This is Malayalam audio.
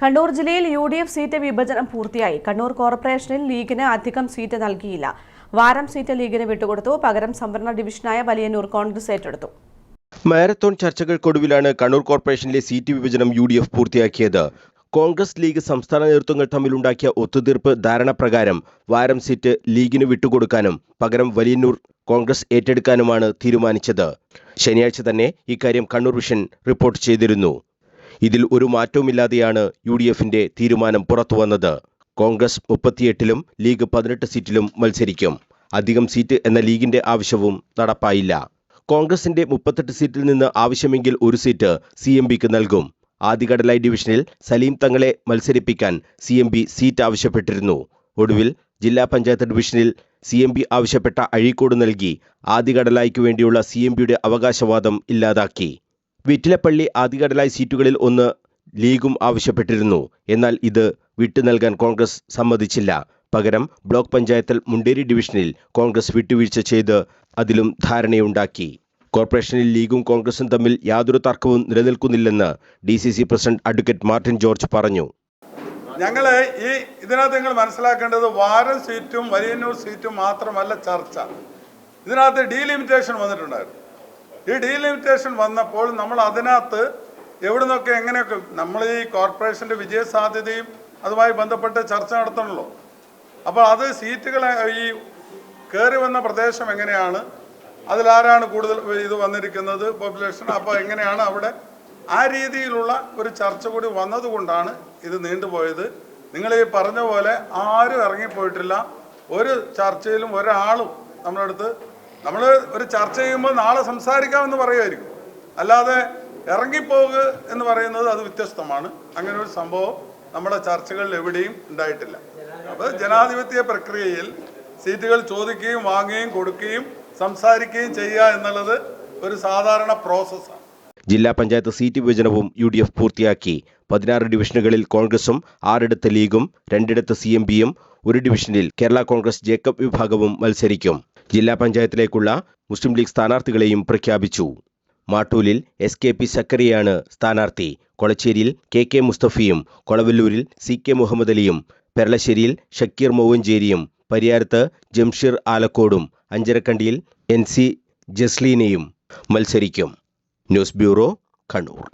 കണ്ണൂർ ജില്ലയിൽ യു ഡി എഫ് സീറ്റ് വിഭജനം പൂർത്തിയായി. കണ്ണൂർ കോർപ്പറേഷനിൽ ലീഗിന് അധികം സീറ്റ് നൽകിയില്ല. വാരം സീറ്റ് ലീഗിന് വിട്ടുകൊടുത്തു. പകരം സംവരണ ഡിവിഷനായ വലിയന്നൂർ കോൺഗ്രസ് ഏറ്റെടുത്തു. മാരത്തോൺ ചർച്ചകൾക്കൊടുവിലാണ് കണ്ണൂർ കോർപ്പറേഷനിലെ സീറ്റ് വിഭജനം യു ഡി എഫ് പൂർത്തിയാക്കിയത്. കോൺഗ്രസ് ലീഗ് സംസ്ഥാന നേതൃത്വങ്ങൾ തമ്മിലുണ്ടാക്കിയ ഒത്തുതീർപ്പ് ധാരണപ്രകാരം വാരം സീറ്റ് ലീഗിന് വിട്ടുകൊടുക്കാനും പകരം വലിയന്നൂർ കോൺഗ്രസ് ഏറ്റെടുക്കാനുമാണ് തീരുമാനിച്ചത്. ശനിയാഴ്ച തന്നെ ഇക്കാര്യം കണ്ണൂർ വിഷൻ റിപ്പോർട്ട് ചെയ്തിരുന്നു. ഇതിൽ ഒരു മാറ്റവുമില്ലാതെയാണ് യു ഡി എഫിന്റെ തീരുമാനം പുറത്തുവന്നത് കോൺഗ്രസ് മുപ്പത്തിയെട്ടിലും ലീഗ് പതിനെട്ട് സീറ്റിലും മത്സരിക്കും. അധികം സീറ്റ് എന്ന ലീഗിന്റെ ആവശ്യവും നടപ്പായില്ല. കോൺഗ്രസിന്റെ മുപ്പത്തെട്ട് സീറ്റിൽ നിന്ന് ആവശ്യമെങ്കിൽ ഒരു സീറ്റ് സി എം ബിക്ക് നൽകും. ആദ്യകടലായി ഡിവിഷനിൽ സലീം തങ്ങളെ മത്സരിപ്പിക്കാൻ സി എം ബി സീറ്റ് ആവശ്യപ്പെട്ടിരുന്നു. ഒടുവിൽ ജില്ലാ പഞ്ചായത്ത് ഡിവിഷനിൽ സി എം ബി ആവശ്യപ്പെട്ട അഴീക്കോട് നൽകി. ആദികടലായിക്ക് വേണ്ടിയുള്ള സി എം ബിയുടെ അവകാശവാദം ഇല്ലാതാക്കി. വിറ്റിലപ്പള്ളി ആദികടലായി സീറ്റുകളിൽ ഒന്ന് ലീഗും ആവശ്യപ്പെട്ടിരുന്നു. എന്നാൽ ഇത് വിട്ടു നൽകാൻ കോൺഗ്രസ് സമ്മതിച്ചില്ല. പകരം ബ്ലോക്ക് പഞ്ചായത്തിൽ മുണ്ടേരി ഡിവിഷനിൽ കോൺഗ്രസ് വിട്ടുവീഴ്ച ചെയ്ത് അതിലും ധാരണയുണ്ടാക്കി. കോർപ്പറേഷനിൽ ലീഗും കോൺഗ്രസും തമ്മിൽ യാതൊരു തർക്കവും നിലനിൽക്കുന്നില്ലെന്ന് D C C president advocate Martin George പറഞ്ഞു. ഞങ്ങൾ ഈ ഇതിനകത്ത് നിങ്ങൾ മനസ്സിലാക്കേണ്ടത് വാരം സീറ്റും വലിയന്നൂർ സീറ്റും മാത്രമല്ല ചർച്ച. ഇതിനകത്ത് ഡീലിമിറ്റേഷൻ വന്നിട്ടുണ്ടായിരുന്നു. ഈ ഡീലിമിറ്റേഷൻ വന്നപ്പോൾ നമ്മൾ അതിനകത്ത് എവിടെ നിന്നൊക്കെ എങ്ങനെയൊക്കെ നമ്മൾ ഈ കോർപ്പറേഷന്റെ വിജയസാധ്യതയും അതുമായി ബന്ധപ്പെട്ട് ചർച്ച നടത്തണമല്ലോ അപ്പോൾ അത് സീറ്റുകൾ ഈ കയറി വന്ന പ്രദേശം എങ്ങനെയാണ്? അതിലാരാണ് കൂടുതൽ ഇത് വന്നിരിക്കുന്നത് പോപ്പുലേഷൻ? അപ്പോൾ എങ്ങനെയാണ് അവിടെ ആ രീതിയിലുള്ള ഒരു ചർച്ച കൂടി വന്നതുകൊണ്ടാണ് ഇത് നീണ്ടുപോയത്. നിങ്ങൾ ഈ പറഞ്ഞ പോലെ ആരും ഇറങ്ങിപ്പോയിട്ടില്ല. ഒരു ചർച്ചയിലും ഒരാളും നമ്മുടെ അടുത്ത് നമ്മൾ ഒരു ചർച്ച ചെയ്യുമ്പോൾ നാളെ സംസാരിക്കാമെന്ന് പറയുമായിരിക്കും. അല്ലാതെ ഇറങ്ങിപ്പോകുക എന്ന് പറയുന്നത് അത് വ്യത്യസ്തമാണ്. അങ്ങനെ ഒരു സംഭവം നമ്മുടെ ചർച്ചകളിൽ എവിടെയും ഉണ്ടായിട്ടില്ല. അപ്പോൾ ജനാധിപത്യ പ്രക്രിയയിൽ സീറ്റുകൾ ചോദിക്കുകയും വാങ്ങുകയും കൊടുക്കുകയും സംസാരിക്കുകയും ചെയ്യുക എന്നുള്ളത് ഒരു സാധാരണ പ്രോസസ്സാണ്. ജില്ലാ പഞ്ചായത്ത് സീറ്റ് വിഭജനവും യു ഡി എഫ് പൂർത്തിയാക്കി. പതിനാറ് ഡിവിഷനുകളിൽ കോൺഗ്രസും ആറിടത്ത് ലീഗും രണ്ടിടത്ത് സി എം പിയും ഒരു ഡിവിഷനിൽ കേരള കോൺഗ്രസ് ജേക്കബ് വിഭാഗവും മത്സരിക്കും. ജില്ലാ പഞ്ചായത്തിലേക്കുള്ള മുസ്ലിം ലീഗ് സ്ഥാനാർത്ഥികളെയും പ്രഖ്യാപിച്ചു. മാട്ടൂലിൽ എസ് കെ പി സക്കറിയാണ് സ്ഥാനാർത്ഥി. കൊളച്ചേരിയിൽ കെ കെ മുസ്തഫിയും കൊളവല്ലൂരിൽ സി കെ മുഹമ്മദ് അലിയും പെരളശ്ശേരിയിൽ ഷക്കീർ മൗവഞ്ചേരിയും പരിയാരത്ത് ജംഷീർ ആലക്കോടും അഞ്ചരക്കണ്ടിയിൽ എൻ സി ജസ്ലീനയും മത്സരിക്കും. News bureau Kannur.